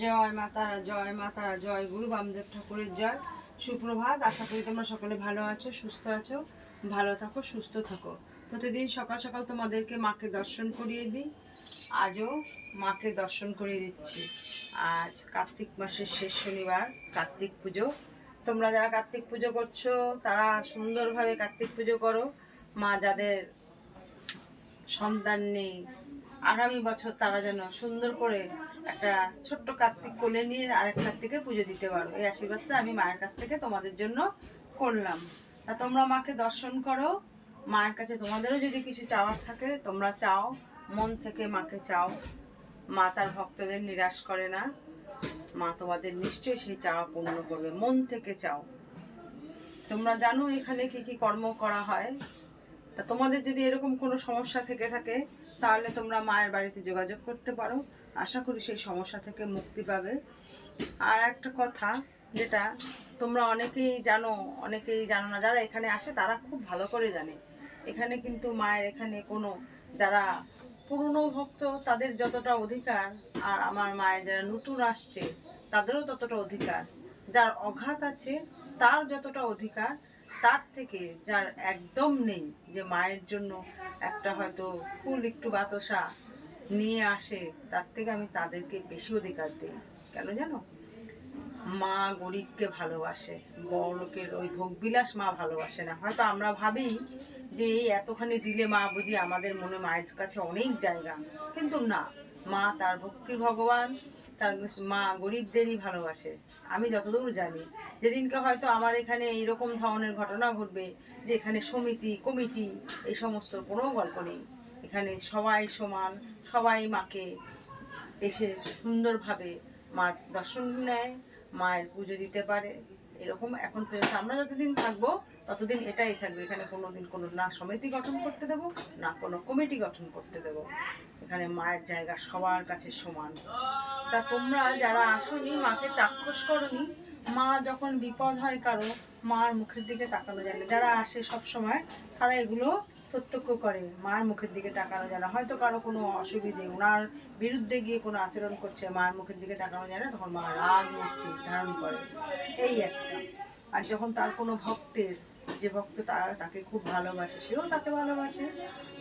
জয় মাতারা জয় মাতারা জয় গুরু, বামদেব ঠাকুরের জয়। সুপ্রভাত, আশা করি তোমরা সকলে ভালো আছো, সুস্থ আছো, ভালো থাকো, সুস্থ থাকো। প্রতিদিন সকাল সকাল তোমাদেরকে মাকে দর্শন করিয়ে দিই। আজও মাকে দর্শন করিয়ে দিচ্ছি। আজ কার্তিক মাসের শেষ শনিবার, কার্তিক পুজো। তোমরা যারা কার্তিক পুজো করছ, তারা সুন্দরভাবে কার্তিক পুজো করো। মা যাদের সন্তান নেই, আগামী বছর তারা যেন সুন্দর করে একটা ছোট্ট কার্তিক কোলে নিয়ে আরেক কার্তিকের পুজো দিতে পারো। এই আশীর্বাদটা আমি মায়ের কাছ থেকে তোমাদের জন্য করলাম। তা তোমরা মাকে দর্শন করো। মায়ের কাছে তোমাদেরও যদি কিছু চাওয়ার থাকে, তোমরা চাও। মন থেকে মাকে চাও। মা তার ভক্তদের নিরাশ করে না। মা তোমাদের নিশ্চয়ই সেই চাওয়া পূর্ণ করবে। মন থেকে চাও। তোমরা জানো এখানে কি কি কর্ম করা হয়। তা তোমাদের যদি এরকম কোনো সমস্যা থেকে থাকে, তাহলে তোমরা মায়ের বাড়িতে যোগাযোগ করতে পারো। আশা করি সেই সমস্যা থেকে মুক্তি পাবে। আর একটা কথা, যেটা তোমরা অনেকেই জানো অনেকেই জানো না, যারা এখানে আসে তারা খুব ভালো করে জানে। এখানে কিন্তু মায়ের এখানে কোনো, যারা পুরনো ভক্ত, তাদের যতটা অধিকার, আর আমার মায়ের যারা নতুন আসছে, তাদেরও ততটা অধিকার। যার অঘাত আছে, তার যতটা অধিকার, তার থেকে যার একদম নেই যে মায়ের জন্য একটা হয়তো ফুল, একটু বাতাসা নিয়ে আসে, তার থেকে আমি তাদেরকে বেশি অধিকার দিই। কেন জানো? মা গরিবকে ভালোবাসে বড় লোকের ওই ভোগবিলাস মা ভালোবাসে না। হয়তো আমরা ভাবি যে এই এতখানি দিলে মা বুঝি আমাদের মনে মায়ের কাছে অনেক জায়গা। কিন্তু না, মা তার ভক্তির ভগবান, তার মা গরিবদেরই ভালোবাসে। আমি যতদূর জানি, যেদিনকে হয়তো আমার এখানে এইরকম ধরনের ঘটনা ঘটবে, যে এখানে সমিতি, কমিটি, এই সমস্ত কোনো গল্প নেই। এখানে সবাই সমান, সবাই মাকে এসে সুন্দরভাবে মার দর্শন নেয়, মায়ের পুজো দিতে পারে, এরকম এখন পর্যন্ত আমরা যতদিন থাকব, ততদিন এটাই থাকবে। এখানে কোনো দিন কোনো না সমিতি গঠন করতে দেবো, না কোনো কমিটি গঠন করতে দেবো। এখানে মায়ের জায়গা সবার কাছে সমান। তা তোমরা যারা আসনি, মাকে চাক্ষুষ করনি, মা যখন বিপদ হয় কারও, মার মুখের দিকে তাকানো যায় না। যারা আসে সব সময় তারা এগুলো প্রত্যক্ষ করে, মার মুখের দিকে তাকানো যায় না। হয়তো কারও কোনো অসুবিধে ওনার বিরুদ্ধে গিয়ে কোনো আচরণ করছে, মার মুখের দিকে তাকানো যায় না, তখন মা রাগ মুক্তি ধারণ করে। এই একটা। আর যখন তার কোনো ভক্তের, যে ভক্ত তাকে খুব ভালোবাসে, সেও তাকে ভালোবাসে,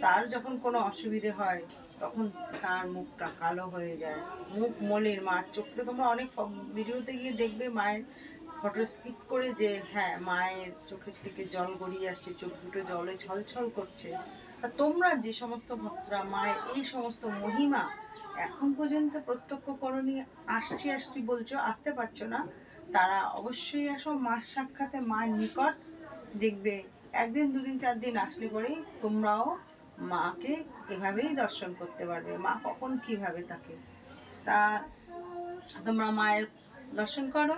তার যখন কোনো অসুবিধে হয়, তখন তার মুখটা কালো হয়ে যায়। মুখ মলির মার চোখে। তোমরা অনেক ভিডিওতে গিয়ে দেখবে মায়ের ফটো স্কিপ করে যে হ্যাঁ মায়ের চোখের থেকে জল গড়িয়ে আসছে, চোখ দুটো জলে ছলছল করছে। আর তোমরা যে সমস্ত ভক্তরা, মায়ের এই সমস্ত মহিমা এখন পর্যন্ত প্রত্যক্ষ করণী আসছি আসছি বলছো, আসতে পারছ না, তারা অবশ্যই আসো, মার সাক্ষাতে মার নিকট দেখবে। একদিন, দুদিন, চার দিন আসলে পরেই তোমরাও মাকে এভাবেই দর্শন করতে পারবে। মা কখন কীভাবে থাকে তা তোমরা মায়ের দর্শন করো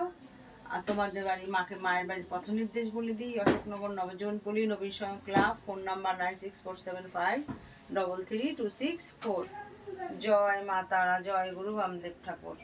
আর তোমাদের বাড়ি, মাকে মায়ের বাড়ির পথ নির্দেশ বলে দিই। অশোকনগর নবজীবনপল্লী নবীন স্বয়ং club phone number nine six four seven five double three two six four জয় মা তারা, জয় গুরু বামদেব ঠাকুর।